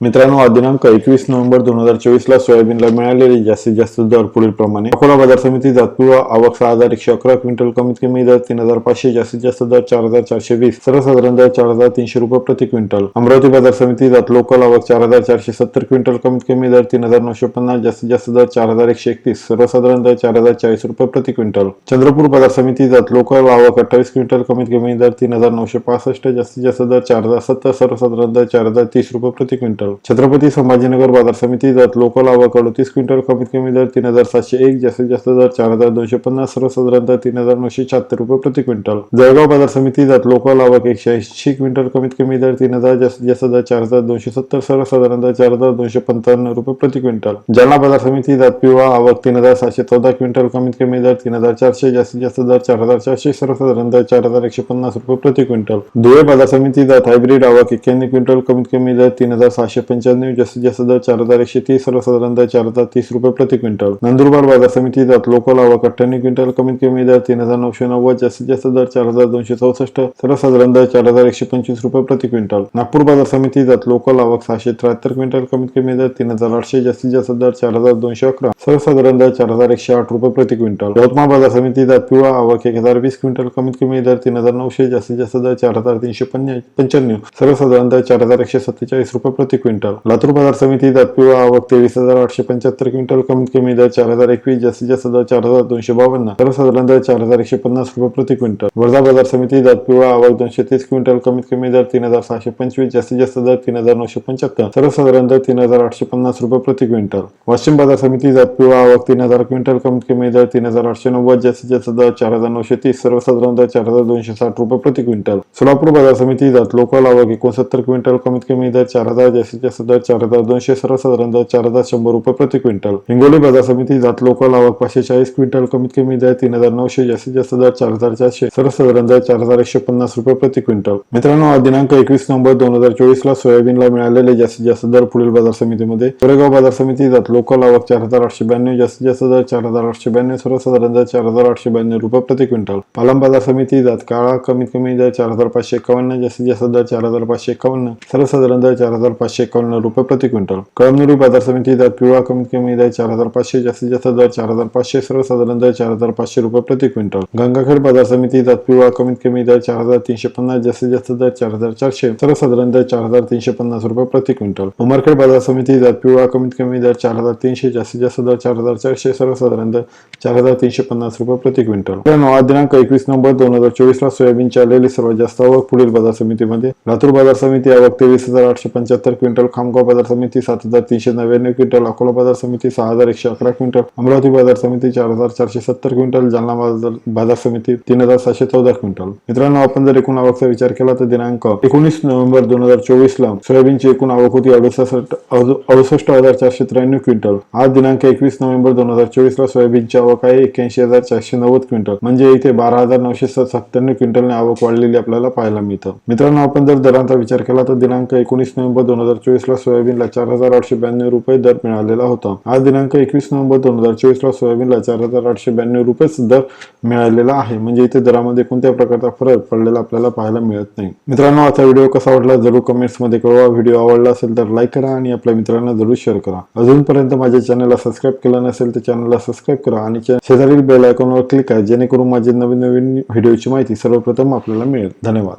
मित्रांनो आज दिनांक एकवीस नोव्हेंबर दोन हजार चोवीस ला सोयाबीनला मिळालेले जास्तीत जास्त दर पुढील प्रमाणे. अकोला बाजार समिती जातपुरा आवक सहा हजार एकशे अकरा क्विंटल कमीत कमी दर तीन हजार पाचशे जास्तीत जास्त दर चार हजार चारशे वीस सर्वसाधारण दर चार हजार तीनशे रुपये प्रति क्विंटल. अमरावती बाजार समिती जात लोकल आवक चार हजार चारशे सत्तर क्विंटल कमीत कमी दर तीन हजार नऊशे पन्नास जास्तीत जास्त दर चार हजार एकशे एकतीस सर्वसाधारण दर चार हजार चाळीस रुपये प्रति क्विंटल. चंद्रपूर बाजार समिती जात लोकल आवक अठ्ठावीस क्विंटल कमीत कमी दर तीन हजार नऊशे पासष्ट जास्तीत जास्त दर चार हजार सत्तर सर्वसाधारण दर चार हजार तीस रुपये प्रति क्विंटल. छत्रपती संभाजीनगर बाजार समिती जात लोकल आवक अडतीस क्विंटल कमीत कमी दर तीन हजार सातशे एक जास्तीत जास्त दर चार हजार दोनशे पन्नास सर्वसाधारण दर तीन हजार नऊशे शहात्तर रुपये प्रति क्विंटल. जळगाव बाजार समिती जात लोकल आवक एकशे ऐंशी क्विंटल कमीत कमी दर तीन हजार जास्तीत जास्त दर चार हजार दोनशे सत्तर सर्वसाधारण दर चार हजार दोनशे पंचावन्न रुपये प्रति क्विंटल. जालना बाजार समिती जात पिवळा आवक तीन हजार सातशे चौदा क्विंटल कमीत कमी दर तीन हजार चारशे जास्तीत जास्त दर चार हजार चारशे सर्वसाधारण दर चार हजार एकशे पन्नास रुपये प्रति क्विंटल. धुळे बाजार समिती जात हायब्रिड आवक एक्क्याण्णव क्विंटल कमीत कमी दर तीन हजार सहाशे पंच्याण्णव जास्तीत जास्त दर चार हजार एकशे तीस सर्वसाधारण दर चार हजार तीस रुपये प्रति क्विंटल. नंदुरबार बाजार समिती जात लोकल आवक अठ्ठ्याण्णव क्विंटल कमीत कमी दर तीन हजार नऊशे नव्वद जास्तीत जास्त दर चार हजार दोनशे चौसष्ट सर्वसाधारण दर चार हजार एकशे पंचवीस रुपये प्रति क्विंटल. नागपूर बाजार समिती जात लोकल आवक सहाशे त्र्याहत्तर क्विंटल कमीत कमी दर तीन हजार आठशे जास्तीत जास्त दर चार हजार दोनशे अकरा सर्वसाधारण दर चार हजार एकशे आठ रुपये प्रति क्विंटल. यवतमाळ बाजार समिती जात पिवळा आवक एक हजार वीस क्विंटल कमीत कमी दर तीन हजार नऊशे जास्तीत जास्त दर चार हजार तीनशे पंच्याण्णव सर्वसाधारण दर चार हजार एकशे सत्तेचाळीस रुपये प्रति क्विंटल. क्विंटल. लातूर बाजार समिती जात आवक तेवीस हजार आठशे पंच्याहत्तर क्विंटल कमीत कमी दर चार हजार एकवीस जास्तीत जास्त दर चार हजार दोनशे बावन्न सर्वसाधारण दर चार हजार एकशे पन्नास रुपये प्रति क्विंटल. वर्धा बाजार समिती दातपिवा आवक दोनशे तीस क्विंटल कमीत कमी दर तीन हजार सहाशे पंचवीस जास्तीत जास्त दर तीन हजार नऊशे पंच्याहत्तर सर्वसाधारण दर तीन हजार आठशे पन्नास रुपये प्रति क्विंटल. वाशिम बाजार समिती दातपिवा आवक तीन हजार क्विंटल कमीत कमी दर तीन हजार आठशे नव्वद जास्तीत जास्त दर चार हजार नऊशे तीस सर्वसाधारण दर चार हजार दोनशे साठ रुपये प्रति क्विंटल. सोलापूर बाजार समिती जात लोकल आवक एकोणसत्तर क्विंटल कमीत कमी दर चार हजार जास्तीत जास्त दर चार हजार दोनशे सर्वसाधारण दर चार हजार शंभर रुपये प्रति क्विंटल. हिंगोली बाजार समिती जात लोकल आवक पाचशे चाळीस क्विंटल कमीत कमी दर तीन हजार नऊशे जास्तीत जास्त दर चार हजार चारशे सर्वसाधारण दर चार हजार एकशे पन्नास रुपये प्रति क्विंटल. मित्रांनो दिनांक एकवीस नोव्हेंबर दोन हजार चोवीस ला सोयाबीनला मिळालेले जास्तीत जास्त दर पुढील बाजार समितीमध्ये कोरेगाव बाजार समिती जात लोकल आवक चार हजार आठशे ब्याण्णव जास्तीत जास्त दर चार हजार आठशे ब्याण्णव सर्वसाधारण दर चार हजार आठशे ब्याण्णव रुपये प्रति क्विंटल. पालम बाजार समिती जात काळा कमीत कमी दर चार हजार पाचशे एकावन्न जास्तीत जास्त दर चार हजार पाचशे एकावन्न सर्वसाधारण दर चार हजार पाचशे एकावन्न रुपये प्रति क्विंटल. कळमनुरी बाजार समिती दर पिवळा कमीत कमी दर चार हजार पाचशे जास्तीत जास्त दर चार हजार पाचशे सर्वसाधारण दर चार हजार पाचशे रुपये प्रति क्विंटल. गंगाखेड बाजार समिती दर पिवळा कमीत कमी दर चार हजार तीनशे पन्नास जास्तीत जास्त दर चार हजार चारशे सर्वसाधारण दर चार हजार तीनशे पन्नास रुपये प्रति क्विंटल. उमरखेड बाजार समिती दर पिवळा कमीत कमी दर चार हजार तीनशे जास्तीत जास्त दर चार हजार चारशे सर्वसाधारण दर चार हजार तीनशे पन्नास रुपये प्रति क्विंटल. नवा दिनांक एकवीस नोव्हेंबर दोन हजार चोवीस ला सोयाबीनची आलेली सर्वात जास्त आवक पुढील बाजार समितीमध्ये. लातूर बाजार समिती आवक तेवीस हजार आठशे पंच्याहत्तर क्विंटल खामगाव बाजार समिती सात हजार तीनशे नव्याण्णव क्विंटल अकोला बाजार समिती सहा हजार एकशे अकरा क्विंटल अमरावती बाजार समिती चार हजार चारशे सत्तर क्विंटल जालना बाजार बाजार समिती तीन हजार सातशे चौदा क्विंटल. मित्रांनो आपण जर एकूण आवकचा विचार केला तर दिनांक एकोणीस नोव्हेंबर दोन हजार चोवीस ला सोयाबीनची एकूण आवक होती अडुसष्ट अडुसष्ट हजार चारशे त्र्याण्णव क्विंटल. आज दिनांक एकवीस नोव्हेंबर दोन हजार चोवीस ला सोयाबीनची आवक आहे एक्याऐंशी हजार चारशे नव्वद क्विंटल. म्हणजे इथे बारा हजार नऊशे सत्त्याण्णव क्विंटलने आवक वाढलेली आपल्याला पाहायला मिळतं. मित्रांनो आपण जर दरांचा विचार केला तर दिनांक एकोणीस नोव्हेंबर दोन हजार चोवीस ला सोयाबीनला चार हजार आठशे ब्याण्णव रुपये दर मिळालेला होता. आज दिनांक एकवीस नोव्हेंबर दोन हजार चोवीस ला सोयाबीनला चार हजार आठशे ब्याण्णव रुपयेच दर मिळालेला आहे. म्हणजे इथे दरामध्ये कोणत्या प्रकारचा फरक पडलेला आपल्याला पाहायला मिळत नाही. मित्रांनो आता व्हिडिओ कसा वाटला जरूर कमेंट्समध्ये कळवा. व्हिडिओ आवडला असेल तर लाईक करा आणि आपल्या मित्रांना जरूर शेअर करा. अजूनपर्यंत माझ्या चॅनलला सबस्क्राईब केलं नसेल तर चॅनलला सबस्क्राईब करा आणि शेजारील बेल आयकॉनवर क्लिक करा जेणेकरून माझे नवीन नवीन व्हिडिओची माहिती सर्वप्रथम आपल्याला मिळेल. धन्यवाद.